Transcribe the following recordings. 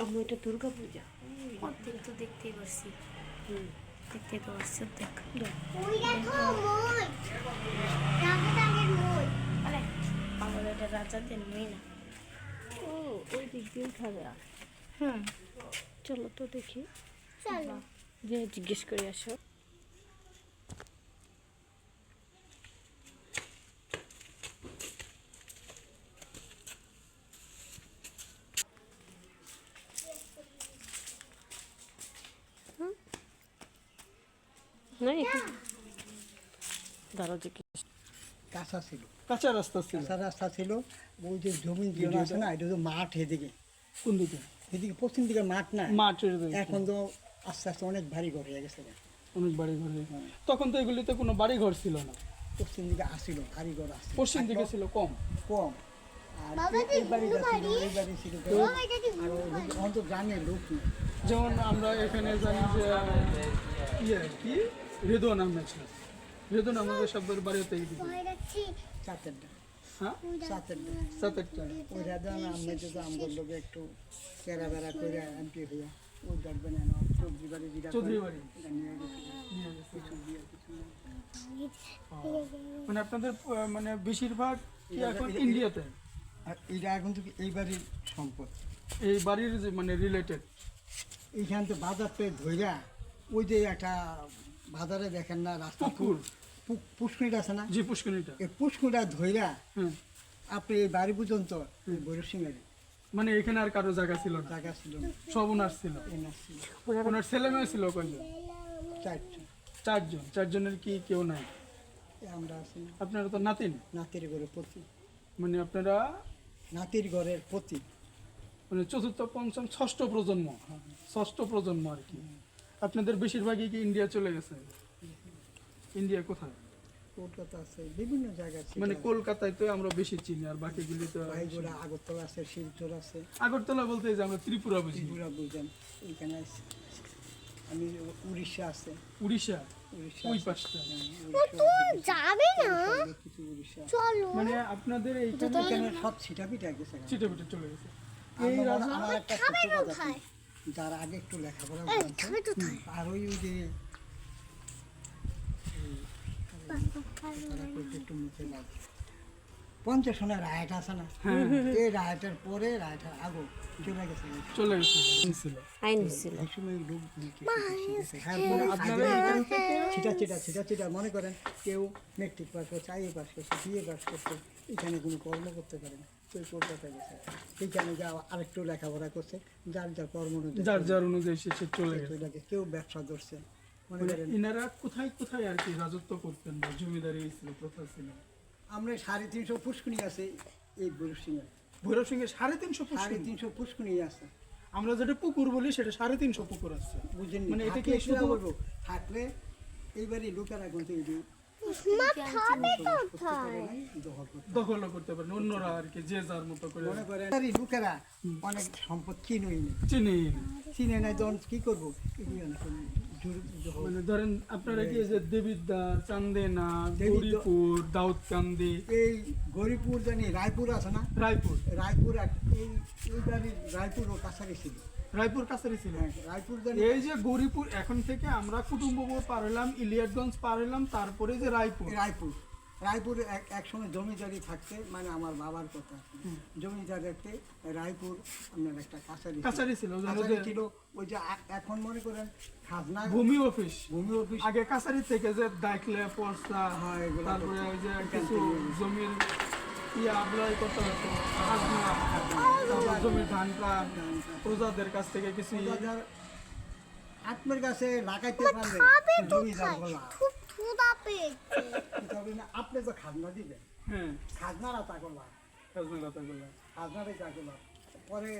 আমার এটা দুর্গা পূজা। অর্ধেক তো দেখতেই পারছি। হুম। দেখতে তো পারছি অর্ধেক আমাদের এটা রাজাদের মেয়ে না। ও ওই দিক দিয়ে উঠা যায় হুম। চলো তো দেখি। চলো। যে জিজ্ঞেস করে আসো হুম? নাই? দাঁড়াও জিজ্ঞেস কাঁচা ছিল। কাঁচা রাস্তা ছিল। কাঁচা রাস্তা ছিল। ওই যে জমি দিয়ে আছে না এটা তো মাঠ এদিকে। কোন দিকে? এদিকে পশ্চিম দিকে মাঠ না। মাঠের এখন তো আস্তে আস্তে অনেক ভারী ঘর হয়ে গেছে। অনেক বাড়ি ঘর তখন তো এগুলিতে কোনো বাড়ি ঘর ছিল না। পশ্চিম দিকে আসিল ভারী ঘর আসছিল। পশ্চিম দিকে ছিল কম। কম। আর এই- বাড়িটা ছিল এই বাড়ি ছিল আর অন্ত লোক যেমন আমরা এখানে জানি যে ইয়ে কি? রেদন আহমেদ ছিল রেদন আমাদের সবের ভয় রাখছি হ্যাঁ? ওই যদি আমগর লোকে একটু চেরা বেড়া করে এমপি হইয়া। ওই দেখবেন না চৌধুরী বাড়ি চৌধুরী বাড়ি। মানে আপনাদের মানে বেশিরভাগ কি এখন ইন্ডিয়াতে? আর এটা এখন এই বাড়ির সম্পদ? এই বাড়ির যে মানে রিলেটেড এইখান থেকে বাজার থেকে ধইরা ওই যে একটা বাজারে দেখেন না রাস্তা পুকুর আছে না? জি পুষ্করিটা এই পুষ্করিটা ধইরা হ্যাঁ আপনি এই বাড়ি পর্যন্ত বৈরব সিংহের মানে এখানে আর কারও জায়গা ছিল না? জায়গা ছিল না। সব ওনার ছিল? ওনার ছেলে। মেয়ে ছিল কয়জন? চারজন। চারজন। চারজনের কি কেউ নাই? আমরা আছি। আপনারা তো নাতিন নাতির ঘরের প্রতি মানে আপনারা নাতির ঘরের প্রতি মানে চতুর্থ পঞ্চম ষষ্ঠ প্রজন্ম। ষষ্ঠ প্রজন্ম আর কি। আপনাদের বেশিরভাগই কি ইন্ডিয়া চলে গেছে? ইন্ডিয়া কোথায়? কলকাতা আছে বিভিন্ন জায়গা আছে মানে কলকাতায় তো আমরা বেশি চিনি আর বাকিগুলি তো ভাইগোড়া আগরতলা আছে শিলচর আছে। আগরতলা বলতে যে আমরা ত্রিপুরা বুঝি। ত্রিপুরা বুঝেন এইখানে আছে। আমি উড়িষ্যা আছে। উড়িষ্যা? উড়িষ্যা ওই পাশটা। যাবে না? চলো। মানে আপনাদের এইখানে এখানে সব ছিটা পিঠা গেছে চলে গেছে। এই আমার একটা সত্য কথা কোথায়? যার আগে একটু লেখাপড়া আর ওই যে রায়টা আছে না? এই রায়টার পরে রায়টার আগে চলে গেছে। চলে গেছে আইন ছিল। এই সময় লোক মুখে শিখেছে। হ্যাঁ, মানে ছিটা ছিটা মনে করেন কেউ মেট্রিক পাস করছে আইএ পাস করছে বিএ পাস করছে এখানে কোনো কর্ম করতে পারে না কেউ কলকাতায় গেছে এইখানে যা আরেকটু লেখাপড়া করছে যার যার কর্ম যার যার অনুযায়ী সে সে চলে গেছে। কেউ ব্যবসা ধরছে করেন ইনারা কোথায় কোথায় আর কি রাজত্ব করতেন বা জমিদারি ছিল প্রথা ছিল? আমরা সাড়ে তিনশো পুষ্কুনি আছে এই বরুষ সিংয়ের ভৈরব সিংহে সাড়ে তিনশো সাড়ে তিনশো পুষ্কুনি আছে। আমরা যেটা পুকুর বলি সেটা সাড়ে তিনশো পুকুর আছে। বুঝলেন মানে এটা কি বলব থাকলে এইবারে লোকেরা কিন্তু দখল করতে পারেন অন্যরা আর কি যে যার মতো করে। মনে করেন লোকেরা অনেক সম্পদ চিনই চিনি। চিনে নাই তখন কি করব। মানে ধরেন আপনারা কি যে দেবিদ্বার চান্দেনা গৌরীপুর দাউদকান্দি? এই গরিপুর জানি রায়পুর আছে না? রায়পুর। রায়পুর এক- এই এই বাড়ির রায়পুর কাছারি ছিল। রায়পুর কাছারি ছিল? হ্যাঁ রায়পুর এই যে গৌরীপুর এখন থেকে আমরা কুটুম্বপুর পার হলাম ইলিয়াটগঞ্জ পার হলাম তারপরে যে রায়পুর। রায়পুর। রায়পুর এক একসময় জমিদারি থাকতে মানে আমার বাবার কথা জমিদার রায়পুর আপনার একটা কাছারি। কাছারি ছিল, ছিল ওই যে এখন মনে করেন খাজনা ভূমি অফিস। ভূমি অফিস। আগে কাছারি থেকে যে দাইকলে পর্সা হ্যাঁ, এগুলা তারপরে ওই যে কিছু। জমির ইয়ে আবলাই করতে হতো খাজনা, তারপর জমির ধান প্রাণ প্রজাদের কাছ থেকে কিছু আত্মের কাছে লাগাইতে পারলে খাবে জমিদার কোথায়? বলা। খুব ক্ষুধা পেয়েছে। তবে না আপনি তো খাজনা দিবেন। হ্যাঁ। খাজনারা তা খাজনারে পরে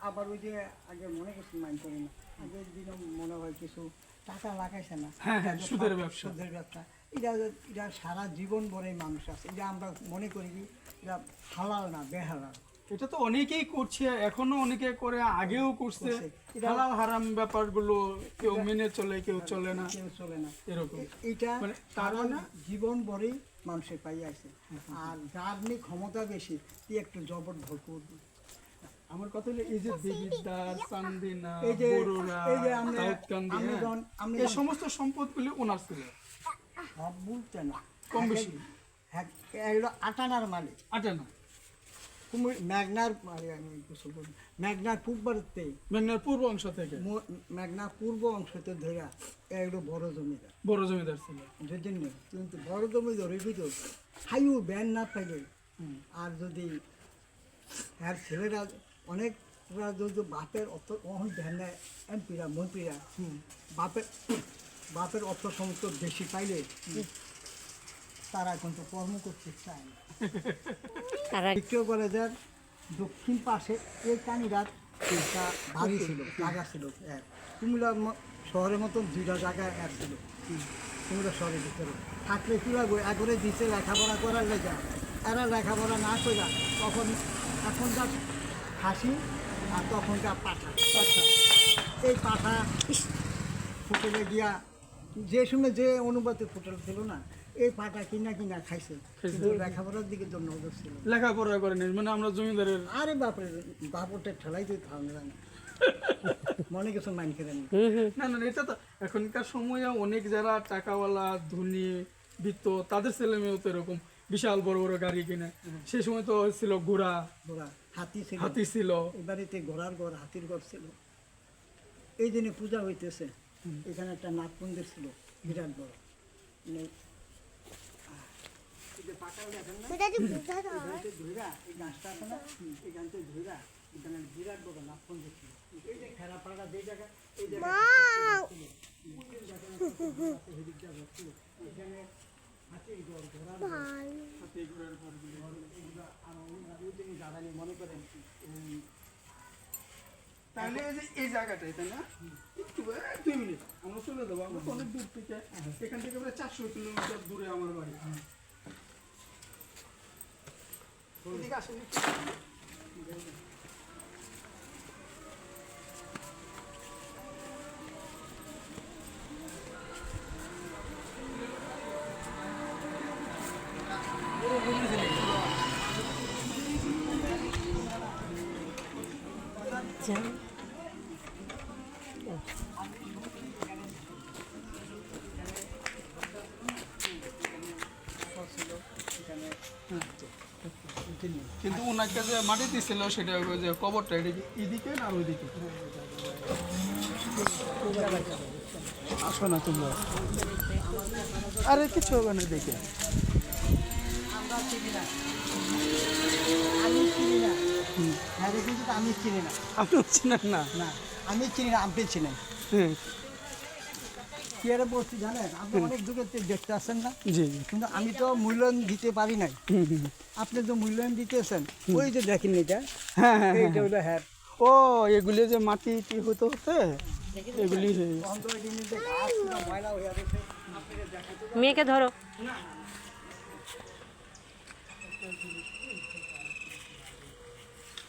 আবার ওই যে আগে মনে করছি মাইন্ড করি না। আগের দিনও মনে হয় কিছু টাকা লাগাইছে না। হ্যাঁ, হ্যাঁ, সুদের ব্যবসা। সুদের ব্যবসা। এটা এটা সারা জীবন ভরে মানুষ আছে। এটা আমরা মনে করি কি এটা হালাল না বেহালাল। এটা তো অনেকেই করছে এখনও অনেকে করে আগেও করছে। হালাল হারাম ব্যাপারগুলো কেউ মেনে চলে কেউ চলে না। কেউ চলে না। এরকম। এটা মানে তার তার মানে জীবন ভরেই মানুষের পাই আছে আর যার নিয়ে ক্ষমতা বেশি ই একটু জবর ভরপুর আমার কথা হলো এই যে দেবিদ্বার চান্দিনা এই যে বড়ুরা এই যে আমরা হ্যাঁ, এই সমস্ত সম্পদগুলি ওনার ছিল। সব বলতে না। কম বেশি? এগুলো আটানার মালিক আটানা? কুমির মেঘনার গোসল করি মেঘনার পূর্ব ভারতে মেঘনার পূর্ব অংশ থেকে? মেঘনার পূর্ব অংশতে ধরে এগুলো বড় জমিদার। বড় জমিদার ছিল। যদি কিন্তু বড় জমিদার ওই ভিতর হাইও ব্যান না পাইলে আর যদি আর ছেলেরা অনেকরা যদি বাপের অর্থ অনেক ধ্যান দেয় এমপিরা মন্ত্রীরা বাপের বাপের অর্থ সমস্ত বেশি পাইলে তারা কিন্তু কর্ম করতে চায় না। এক- দ্বিতীয় কলেজের দক্ষিণ পাশে এই কানিরাত বাড়ি ছিল জায়গা ছিল এক। কুমিল্লার ম- শহরের মতন দুইটা জায়গায় এক ছিল। কুমিল্লা শহরের ভিতরে। থাকলে কী হবে একবারে দিতে লেখাপড়া করার লেখা এরা লেখাপড়া না করে তখন এখনকার হাসি আর তখনকার পাঠা। পাঠা এই পাঠা ফুটেলে গিয়া যে সময় যে অনুপাতে ফুটেল ছিল না এই পাটা কিনা কিনা খাইছে। কিন্তু লেখাপড়ার দিকে জন্য নজর ছিল। লেখাপড়া করেনি মানে আমরা জমিদারের আরে বাপরে বাপরটা ঠেলাই দিতে হবে না মনে কিছু মাইন করে নি। না এটা তো এখনকার সময়ে অনেক যারা টাকাওয়ালা ধনী বৃত্ত তাদের ছেলে মেয়েও তো এরকম বিশাল বড় বড় গাড়ি কিনে। সেই সময় তো ছিল ঘোড়া। ঘোড়া হাতি ছিল। হাতি ছিল। এই বাড়িতে ঘোড়ার ঘর হাতির ঘর ছিল। এই দিনে পূজা হইতেছে। এখানে একটা নাগ মন্দির ছিল বিরাট বড়। মানে, বিরাট বড় ছিল। এই যে খেলা পাড়া যে জায়গা এই জায়গা এখানে হাতির ঘর ঘোড়ার ঘর। দাদানি মনে করেন তাহলে এই যে এই জায়গাটাই তাই না? একটু এ, দুই মিনিট। আমরা চলে যাব। আমরা তো অনেক দূর থেকে এখান থেকে প্রায় চারশো কিলোমিটার দূরে আমার বাড়ি। এদিকে আসেন। কিন্তু ওনাকে যে মাটি দিছিল সেটা ওই যে কবরটা এটা এদিকে না ওইদিকে? আসো না তোমরা। আরে কিছু হবে না দেখে। না। আমি চিনি না। হ্যাঁ আমি চিনি না। আপনি চিনেন না? না আমি চিনি না আপনি চিনেন। আরে বলছি জানেন? আপনি অনেক দূরে দেখতে আসেন না? জি। কিন্তু আমি তো মূল্যায়ন দিতে পারি নাই। আপনি তো মূল্যায়ন দিতেছেন ওই যে দেখেন এটা হ্যাঁ হ্যাঁ হ্যাঁ, এইটা হলো হ্যাঁ ও এগুলি যে মাটি কি হতে হতে এগুলি হয়ে মেয়েকে ধরো।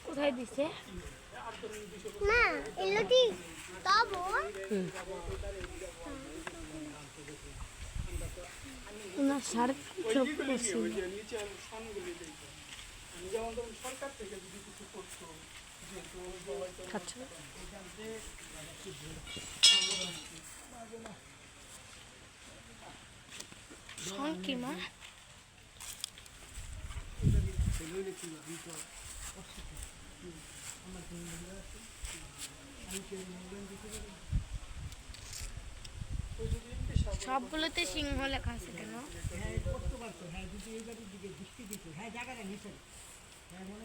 কোথায় দিছে? এলো তবু ওনার সাড়ে চোখ পড়ছে খাচ্ছ শোন কি মা সবগুলোতে সিংহ লেখা আছে কেন? হ্যাঁ হ্যাঁ হ্যাঁ হ্যাঁ মনে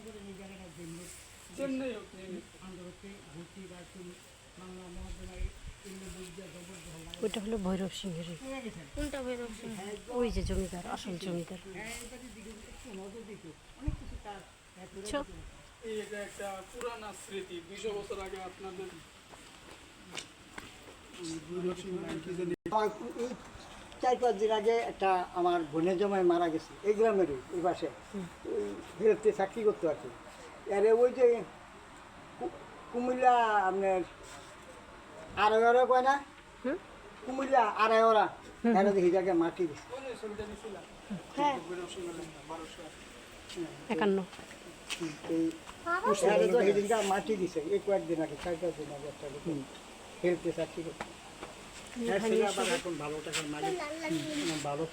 ওইটা হলো ভৈরব সিংহের কোনটা ভৈরব সিংহ? ওই যে জমিদার আসল জমিদার। এই বাড়ির দিকে একটু নজর দিত অনেক কিছু কাজ করে ছো এটা একটা পুরানা স্মৃতি দুইশো বছর আগে আপনাদের আমার এই চার পাঁচ দিন আগে একটা আমার বোনের জমাই মারা গেছে এই গ্রামেরই এই পাশে। হেলথে চাকরি করতে আর কি। আরে ওই যে কুমিল্লা আপনার আড়াই ওরা কয় না? কুমিল্লা আড়াই ওরা এরা দেখি জায়গায় মাটি দিছে। হ্যাঁ। একান্ন। এই মাটি দিছে এই কয়েকদিন আগে চার পাঁচ দিন আগে একটা হেল্পে চাকরি আবার এখন ভালো টাকা মালিক। ভালো